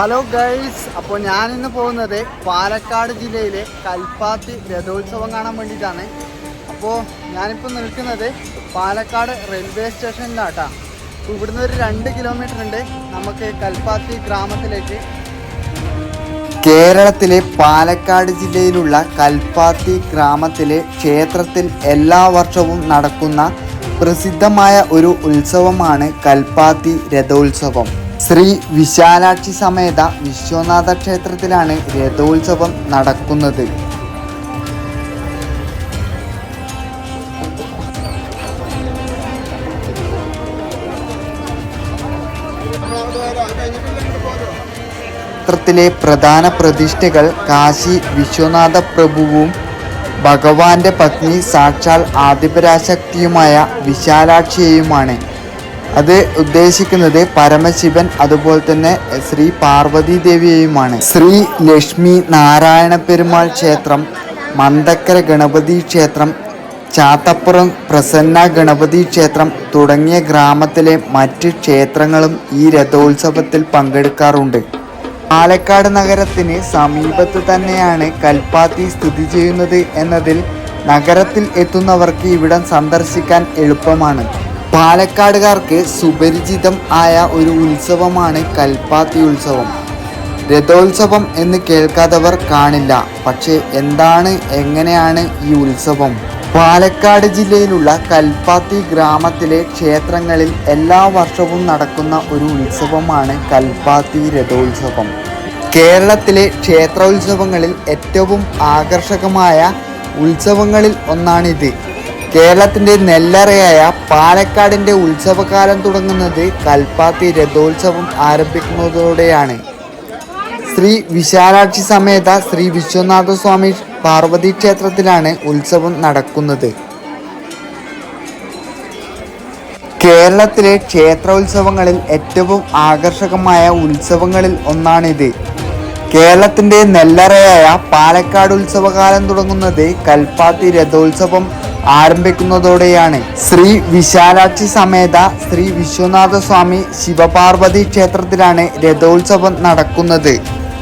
Hello guys അപ്പോൾ ഞാനിന്ന് പോകുന്നത് പാലക്കാട് ജില്ലയിലെ കൽപ്പാത്തി രഥോത്സവം കാണാൻ വേണ്ടിയിട്ടാണ്. അപ്പോൾ ഞാനിപ്പോൾ നിൽക്കുന്നത് പാലക്കാട് റെയിൽവേ സ്റ്റേഷനിലാട്ടാ അപ്പോൾ ഇവിടുന്ന് ഒരു രണ്ട് കിലോമീറ്റർ ഉണ്ട്. നമുക്ക് കൽപ്പാത്തി ഗ്രാമത്തിലേക്ക്. കേരളത്തിലെ പാലക്കാട് ജില്ലയിലുള്ള കൽപ്പാത്തി ഗ്രാമത്തിലെ ക്ഷേത്രത്തിൽ എല്ലാ വർഷവും നടക്കുന്ന പ്രസിദ്ധമായ ഒരു ഉത്സവമാണ് കൽപ്പാത്തി രഥോത്സവം. ശ്രീ വിശാലാക്ഷി സമേത വിശ്വനാഥ ക്ഷേത്രത്തിലാണ് രഥോത്സവം നടക്കുന്നത്. ക്ഷേത്രത്തിലെ പ്രധാന പ്രതിഷ്ഠകൾ കാശി വിശ്വനാഥ പ്രഭുവും ഭഗവാന്റെ പത്നി സാക്ഷാൽ ആദിപരാശക്തിയുമായ വിശാലാക്ഷിയെയുമാണ്. അത് ഉദ്ദേശിക്കുന്നത് പരമശിവൻ അതുപോലെ തന്നെ ശ്രീ പാർവതി ദേവിയെയുമാണ്. ശ്രീ ലക്ഷ്മി നാരായണ പെരുമാൾ ക്ഷേത്രം മന്തക്കര ഗണപതി ക്ഷേത്രം ചാത്തപ്പുറം പ്രസന്ന ഗണപതി ക്ഷേത്രം തുടങ്ങിയ ഗ്രാമത്തിലെ മറ്റ് ക്ഷേത്രങ്ങളും ഈ രഥോത്സവത്തിൽ പങ്കെടുക്കാറുണ്ട്. പാലക്കാട് നഗരത്തിന് സമീപത്ത് തന്നെയാണ് കൽപ്പാത്തി സ്ഥിതി ചെയ്യുന്നത് എന്നതിൽ നഗരത്തിൽ എത്തുന്നവർക്ക് ഇവിടം സന്ദർശിക്കാൻ എളുപ്പമാണ്. പാലക്കാടുകാർക്ക് സുപരിചിതം ആയ ഒരു ഉത്സവമാണ് കൽപ്പാത്തി ഉത്സവം. രഥോത്സവം എന്ന് കേൾക്കാത്തവർ കാണില്ല. പക്ഷേ എന്താണ് എങ്ങനെയാണ് ഈ ഉത്സവം? പാലക്കാട് ജില്ലയിലുള്ള കൽപ്പാത്തി ഗ്രാമത്തിലെ ക്ഷേത്രങ്ങളിൽ എല്ലാ വർഷവും നടക്കുന്ന ഒരു ഉത്സവമാണ് കൽപ്പാത്തി രഥോത്സവം. കേരളത്തിലെ ക്ഷേത്രോത്സവങ്ങളിൽ ഏറ്റവും ആകർഷകമായ ഉത്സവങ്ങളിൽ ഒന്നാണിത്. കേരളത്തിന്റെ നെല്ലറയായ പാലക്കാടിന്റെ ഉത്സവകാലം തുടങ്ങുന്നത് കൽപ്പാത്തി രഥോത്സവം ആരംഭിക്കുന്നതോടെയാണ്. ശ്രീ വിശാലാക്ഷി സമേത ശ്രീ വിശ്വനാഥ സ്വാമി പാർവതി ക്ഷേത്രത്തിലാണ് ഉത്സവം നടക്കുന്നത്. കേരളത്തിലെ ക്ഷേത്ര ഉത്സവങ്ങളിൽ ഏറ്റവും ആകർഷകമായ ഉത്സവങ്ങളിൽ ഒന്നാണിത്. കേരളത്തിന്റെ നെല്ലറയായ പാലക്കാട് ഉത്സവകാലം തുടങ്ങുന്നത് കൽപ്പാത്തി രഥോത്സവം ആരംഭിക്കുന്നതോടെയാണ് ശ്രീ വിശാലാക്ഷി സമേത ശ്രീ വിശ്വനാഥ സ്വാമി ശിവപാർവതി ക്ഷേത്രത്തിലാണ് രഥോത്സവം നടക്കുന്നത്.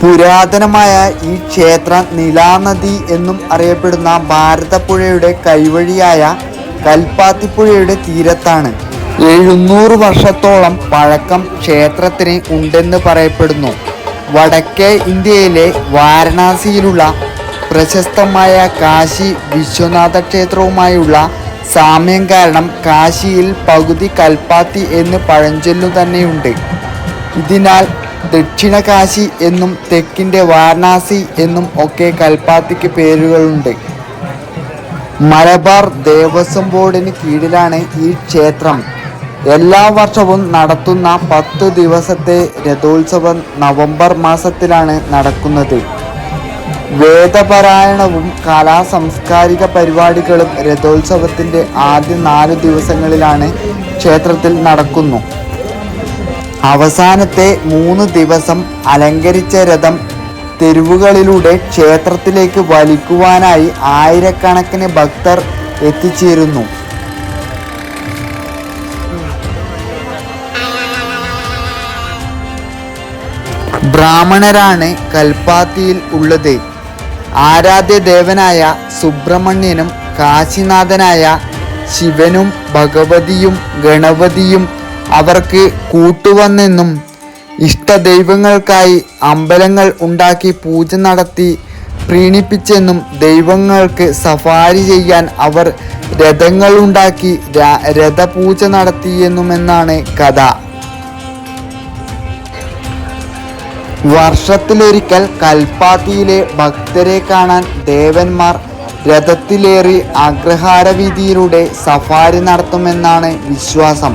പുരാതനമായ ഈ ക്ഷേത്രം നിലാനദി എന്നും അറിയപ്പെടുന്ന ഭാരതപ്പുഴയുടെ കൈവഴിയായ കൽപ്പാത്തിപ്പുഴയുടെ തീരത്താണ്. എഴുന്നൂറ് വർഷത്തോളം പഴക്കം ക്ഷേത്രത്തിന് ഉണ്ടെന്ന് പറയപ്പെടുന്നു. വടക്കേ ഇന്ത്യയിലെ വാരണാസിയിലുള്ള പ്രശസ്തമായ കാശി വിശ്വനാഥ ക്ഷേത്രവുമായുള്ള സാമ്യം കാരണം കാശിയിൽ പകുതി കൽപ്പാത്തി എന്ന് പഴഞ്ചൊല്ലു തന്നെയുണ്ട്. ഇതിനാൽ ദക്ഷിണ കാശി എന്നും തെക്കിന്റെ വാരണാസി എന്നും ഒക്കെ കൽപ്പാത്തിക്ക് പേരുകളുണ്ട്. മലബാർ ദേവസ്വം ബോർഡിന് കീഴിലാണ് ഈ ക്ഷേത്രം. എല്ലാ വർഷവും നടത്തുന്ന പത്തു ദിവസത്തെ രഥോത്സവം നവംബർ മാസത്തിലാണ് നടക്കുന്നത്. വേദപാരായണവും കലാ സാംസ്കാരിക പരിപാടികളും രഥോത്സവത്തിന്റെ ആദ്യ നാല് ദിവസങ്ങളിലാണ് ക്ഷേത്രത്തിൽ നടക്കുന്നു. അവസാനത്തെ മൂന്ന് ദിവസം അലങ്കരിച്ച രഥം തെരുവുകളിലൂടെ ക്ഷേത്രത്തിലേക്ക് വലിക്കുവാനായി ആയിരക്കണക്കിന് ഭക്തർ എത്തിച്ചേരുന്നു. ബ്രാഹ്മണരാണ് കൽപ്പാത്തിയിൽ ഉള്ളത്. ആരാധ്യ ദേവനായ സുബ്രഹ്മണ്യനും കാശിനാഥനായ ശിവനും ഭഗവതിയും ഗണപതിയും അവർക്ക് കൂട്ടുവന്നെന്നും ഇഷ്ടദൈവങ്ങൾക്കായി അമ്പലങ്ങൾ ഉണ്ടാക്കി പൂജ നടത്തി പ്രീണിപ്പിച്ചെന്നും ദൈവങ്ങൾക്ക് സഫാരി ചെയ്യാൻ അവർ രഥങ്ങളുണ്ടാക്കി രഥപൂജ നടത്തിയെന്നുമെന്നാണ് കഥ. വർഷത്തിലൊരിക്കൽ കൽപ്പാത്തിയിലെ ഭക്തരെ കാണാൻ ദേവന്മാർ രഥത്തിലേറി അഗ്രഹാരവീതിയിലൂടെ സഫാരി നടത്തുമെന്നാണ് വിശ്വാസം.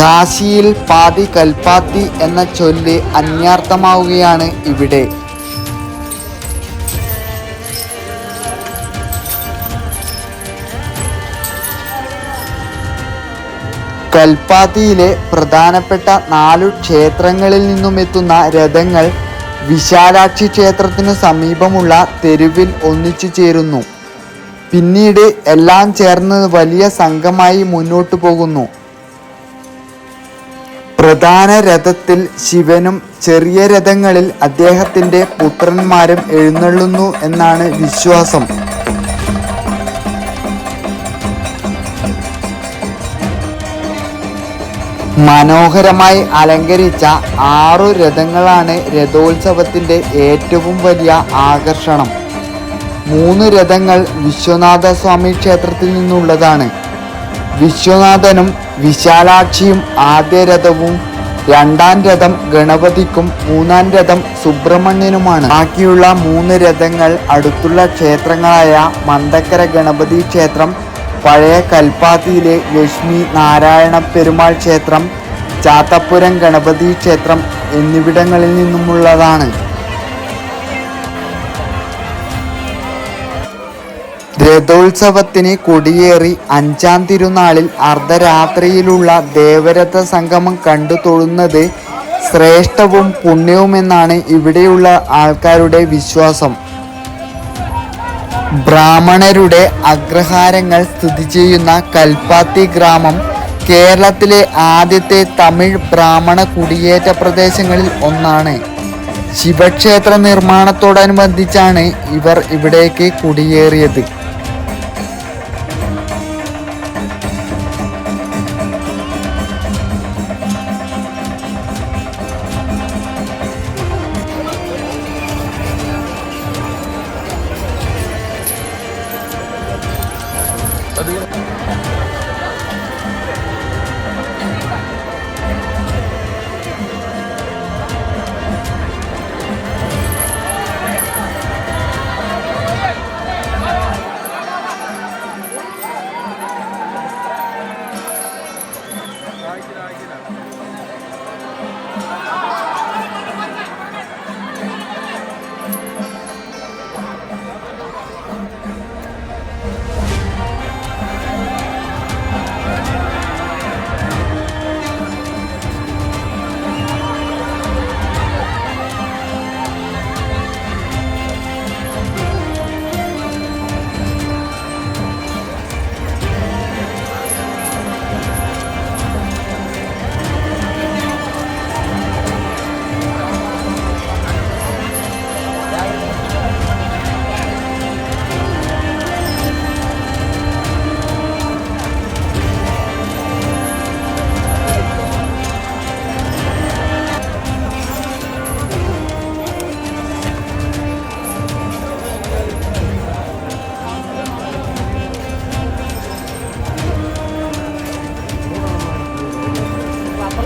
കാശിയിൽ പാതി കൽപ്പാത്തി എന്ന ചൊല്ല് അന്യാർത്ഥമാവുകയാണ് ഇവിടെ. കൽപ്പാത്തിയിലെ പ്രധാനപ്പെട്ട നാലു ക്ഷേത്രങ്ങളിൽ നിന്നുമെത്തുന്ന രഥങ്ങൾ വിശാലാക്ഷി ക്ഷേത്രത്തിനു സമീപമുള്ള തെരുവിൽ ഒന്നിച്ചു ചേരുന്നു. പിന്നീട് എല്ലാം ചേർന്ന് വലിയ സംഘമായി മുന്നോട്ടു പോകുന്നു. പ്രധാന രഥത്തിൽ ശിവനും ചെറിയ രഥങ്ങളിൽ അദ്ദേഹത്തിന്റെ പുത്രന്മാരും എഴുന്നള്ളുന്നു എന്നാണ് വിശ്വാസം. മനോഹരമായി അലങ്കരിച്ച ആറു രഥങ്ങളാണ് രഥോത്സവത്തിന്റെ ഏറ്റവും വലിയ ആകർഷണം. മൂന്ന് രഥങ്ങൾ വിശ്വനാഥ സ്വാമി ക്ഷേത്രത്തിൽ നിന്നുള്ളതാണ്. വിശ്വനാഥനും വിശാലാക്ഷിയും ആദ്യ രഥവും രണ്ടാം രഥം ഗണപതിക്കും മൂന്നാം രഥം സുബ്രഹ്മണ്യനുമാണ്. ബാക്കിയുള്ള മൂന്ന് രഥങ്ങൾ അടുത്തുള്ള ക്ഷേത്രങ്ങളായ മന്ദക്കര ഗണപതി ക്ഷേത്രം പഴയ കൽപ്പാത്തിയിലെ ലക്ഷ്മി നാരായണ പെരുമാൾ ക്ഷേത്രം ചാത്തപ്പുരം ഗണപതി ക്ഷേത്രം എന്നിവിടങ്ങളിൽ നിന്നുമുള്ളതാണ്. രഥോത്സവത്തിന് കൊടിയേറി അഞ്ചാം തിരുനാളിൽ അർദ്ധരാത്രിയിലുള്ള ദേവരഥ സംഗമം കണ്ടു തൊഴുന്നത് ശ്രേഷ്ഠവും പുണ്യവുമെന്നാണ് ഇവിടെയുള്ള ആൾക്കാരുടെ വിശ്വാസം. ബ്രാഹ്മണരുടെ അഗ്രഹാരങ്ങൾ സ്ഥിതി ചെയ്യുന്ന കൽപ്പാത്തി ഗ്രാമം കേരളത്തിലെ ആദ്യത്തെ തമിഴ് ബ്രാഹ്മണ കുടിയേറ്റ പ്രദേശങ്ങളിൽ ഒന്നാണ്. ശിവക്ഷേത്ര നിർമ്മാണത്തോടനുബന്ധിച്ചാണ് ഇവർ ഇവിടേക്ക് കുടിയേറിയത്.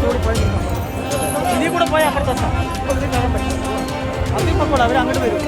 കൂടി പോയി ഇതിൽ കൂടെ പോയാൽ അപ്പുറത്തെത്താം അതിൽ അവർ അങ്ങോട്ട് വരും.